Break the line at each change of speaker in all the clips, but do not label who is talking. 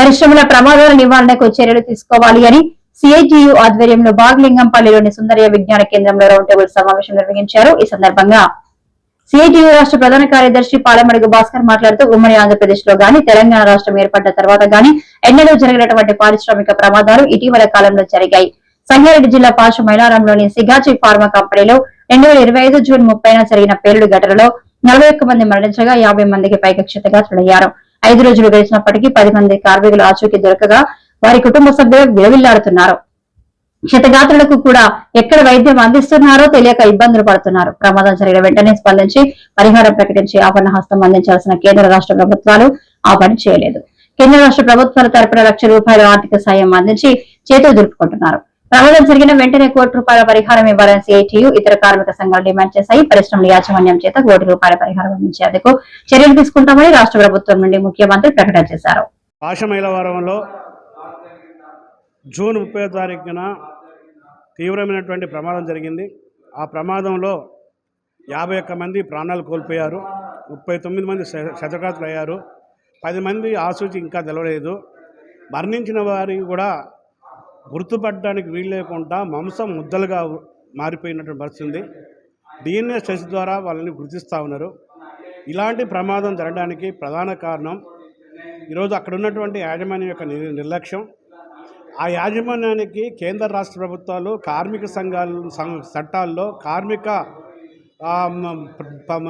పరిశ్రమల ప్రమాదాల నివారణకు చర్యలు తీసుకోవాలి అని సిఐటియు ఆధ్వర్యంలో బాగ్లింగంపల్లిలోని సుందరయ్య విజ్ఞాన కేంద్రంలో రౌండ్ టేబుల్ సమావేశం నిర్వహించారు. ఈ సందర్భంగా సిఐటియు రాష్ట్ర ప్రధాన కార్యదర్శి పాలమడుగు భాస్కర్ మాట్లాడుతూ ఉమ్మడి ఆంధ్రప్రదేశ్లో గాని తెలంగాణ రాష్ట్రం ఏర్పడ్డ తర్వాత గాని ఎన్నడూ జరిగినటువంటి పారిశ్రామిక ప్రమాదాలు ఇటీవల కాలంలో జరిగాయి. సంగారెడ్డి జిల్లా పాష మైలారంలోని సిగాచి ఫార్మా కంపెనీలో రెండు వేల ఇరవై ఐదు జూన్ ముప్పైన జరిగిన పేలుడు ఘటనలో నలభై ఒక్క మంది మరణించగా యాభై మందికి పైగా క్షతగాత్రులయ్యారు. ఐదు రోజులు గడిచినప్పటికీ పది మంది కార్మికులు ఆచూకీ దొరకగా వారి కుటుంబ సభ్యులు విలవిల్లాడుతున్నారు. క్షతగాత్రులకు కూడా ఎక్కడ వైద్యం అందిస్తున్నారో తెలియక ఇబ్బందులు పడుతున్నారు. ప్రమాదం జరిగిన వెంటనే స్పందించి పరిహారం ప్రకటించి ఆపణ హస్తం అందించాల్సిన కేంద్ర రాష్ట్ర ప్రభుత్వాలు ఆ పని చేయలేదు. కేంద్ర రాష్ట్ర ప్రభుత్వాల తరపున లక్ష రూపాయల ఆర్థిక సాయం అందించి చేతులు దులుపుకుంటున్నారు. ప్రమాదం జరిగిన వెంటనే కోటి రూపాయల పరిహారం ఇవ్వాలని సిఐటియు ఇతర కార్మిక సంఘాలు డిమాండ్ చేశాయి. పరిశ్రమల యాజమాన్యం చేత కోటి రూపాయల పరిహారం అందించేందుకు చర్యలు తీసుకుంటామని రాష్ట్ర ప్రభుత్వం నుండి ముఖ్యమంత్రి ప్రకటన చేశారు.
పాశమైలవరంలో జూన్ ముప్పై తారీఖున తీవ్రమైనటువంటి ప్రమాదం జరిగింది. ఆ ప్రమాదంలో యాభై ఒక్క మంది ప్రాణాలు కోల్పోయారు. ముప్పై తొమ్మిది మంది శ- శతఘాతులు అయ్యారు పది మంది ఆసూచి ఇంకా తెలవలేదు. మరణించిన వారి కూడా గుర్తుపట్టడానికి వీలు లేకుండా మాంసం ముద్దలుగా మారిపోయినటువంటి పరిస్థితి ఉంది. డిఎన్ఏ టెస్ట్ ద్వారా వాళ్ళని గుర్తిస్తూ ఉన్నారు. ఇలాంటి ప్రమాదం జరగడానికి ప్రధాన కారణం ఈరోజు అక్కడ ఉన్నటువంటి యాజమాన్యం యొక్క నిర్లక్ష్యం. ఆ యాజమాన్యానికి కేంద్ర రాష్ట్ర ప్రభుత్వాలు కార్మిక సంఘాలు సం- చట్టాల్లో కార్మిక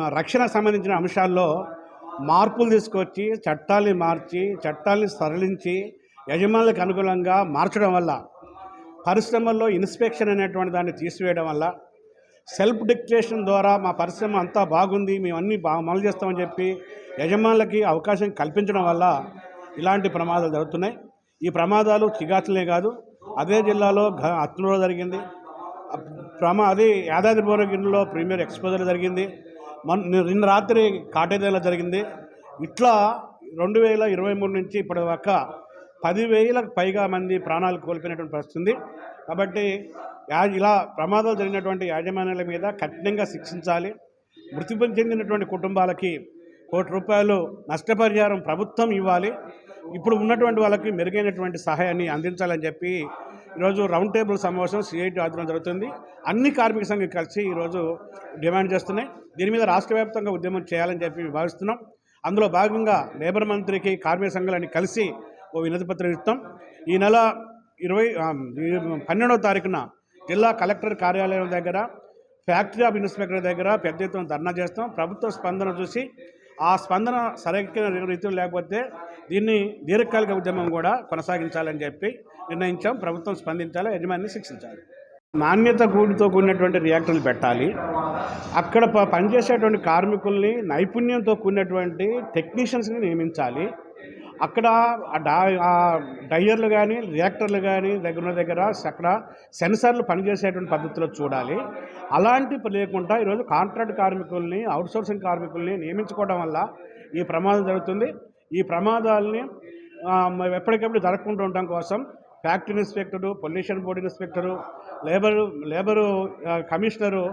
రక్షణ సంబంధించిన అంశాల్లో మార్పులు తీసుకొచ్చి చట్టాల్ని మార్చి చట్టాల్ని సరళించి యజమానులకు అనుగుణంగా మార్చడం వల్ల పరిశ్రమల్లో ఇన్స్పెక్షన్ అనేటువంటి దాన్ని తీసివేయడం వల్ల సెల్ఫ్ డిక్టేషన్ ద్వారా మా పరిశ్రమ అంతా బాగుంది మేము అన్నీ బాగా అమలు చేస్తామని చెప్పి యజమానులకి అవకాశం కల్పించడం వల్ల ఇలాంటి ప్రమాదాలు జరుగుతున్నాయి. ఈ ప్రమాదాలు చిగాతులే కాదు అదే జిల్లాలో ఘ అత్నూరులో జరిగింది. ప్రమా అది యాదాద్రి భువనగిరిలో ప్రీమియర్ ఎక్స్పోజర్ జరిగింది. మొన్న నిన్న రాత్రి కాటేదేలో జరిగింది. ఇట్లా రెండు వేల ఇరవై మూడు నుంచి ఇప్పటి దాకా పదివేలకు పైగా మంది ప్రాణాలు కోల్పోయినటువంటి పరిస్థితి ఉంది కాబట్టి ఇలా ప్రమాదాలు జరిగినటువంటి యాజమాన్యాల మీద కఠినంగా శిక్షించాలి. మృతి చెందినటువంటి కుటుంబాలకి కోటి రూపాయలు నష్టపరిహారం ప్రభుత్వం ఇవ్వాలి. ఇప్పుడు ఉన్నటువంటి వాళ్ళకి మెరుగైనటువంటి సహాయాన్ని అందించాలని చెప్పి ఈరోజు రౌండ్ టేబుల్ సమావేశం సిఐటి ఆధ్వర్యం జరుగుతుంది. అన్ని కార్మిక సంఘం కలిసి ఈరోజు డిమాండ్ చేస్తున్నాయి. దీని మీద రాష్ట్ర వ్యాప్తంగా ఉద్యమం చేయాలని చెప్పి భావిస్తున్నాం. అందులో భాగంగా లేబర్ మంత్రికి కార్మిక సంఘాలని కలిసి ఓ వినతి పత్రం ఇస్తాం. ఈ నెల ఇరవై పన్నెండవ తారీఖున జిల్లా కలెక్టర్ కార్యాలయం దగ్గర ఫ్యాక్టరీ ఆఫ్ ఇన్స్పెక్టర్ దగ్గర పెద్ద ఎత్తున ధర్నా చేస్తాం. ప్రభుత్వ స్పందన చూసి ఆ స్పందన సరైన రీతిలో లేకపోతే దీన్ని దీర్ఘకాలిక ఉద్యమం కూడా కొనసాగించాలని చెప్పి నిర్ణయించాం. ప్రభుత్వం స్పందించాలి యజమానిని శిక్షించాలి. నాణ్యత కూడితో కూడినటువంటి రియాక్టర్లు పెట్టాలి. అక్కడ ప- పనిచేసేటువంటి కార్మికుల్ని నైపుణ్యంతో కూడినటువంటి టెక్నీషియన్స్ని నియమించాలి. అక్కడ ఆ డయర్లు డయ్యర్లు కానీ రియాక్టర్లు కానీ దగ్గర ఉన్న దగ్గర అక్కడ సెన్సార్లు పనిచేసేటువంటి పద్ధతిలో చూడాలి. అలాంటి లేకుండా ఈరోజు కాంట్రాక్ట్ కార్మికుల్ని అవుట్సోర్సింగ్ కార్మికుల్ని నియమించుకోవడం వల్ల ఈ ప్రమాదం జరుగుతుంది. ఈ ప్రమాదాలని ఎప్పటికప్పుడు జరగకుండా ఉండడం కోసం factory inspector pollution board inspector labour labour commissioner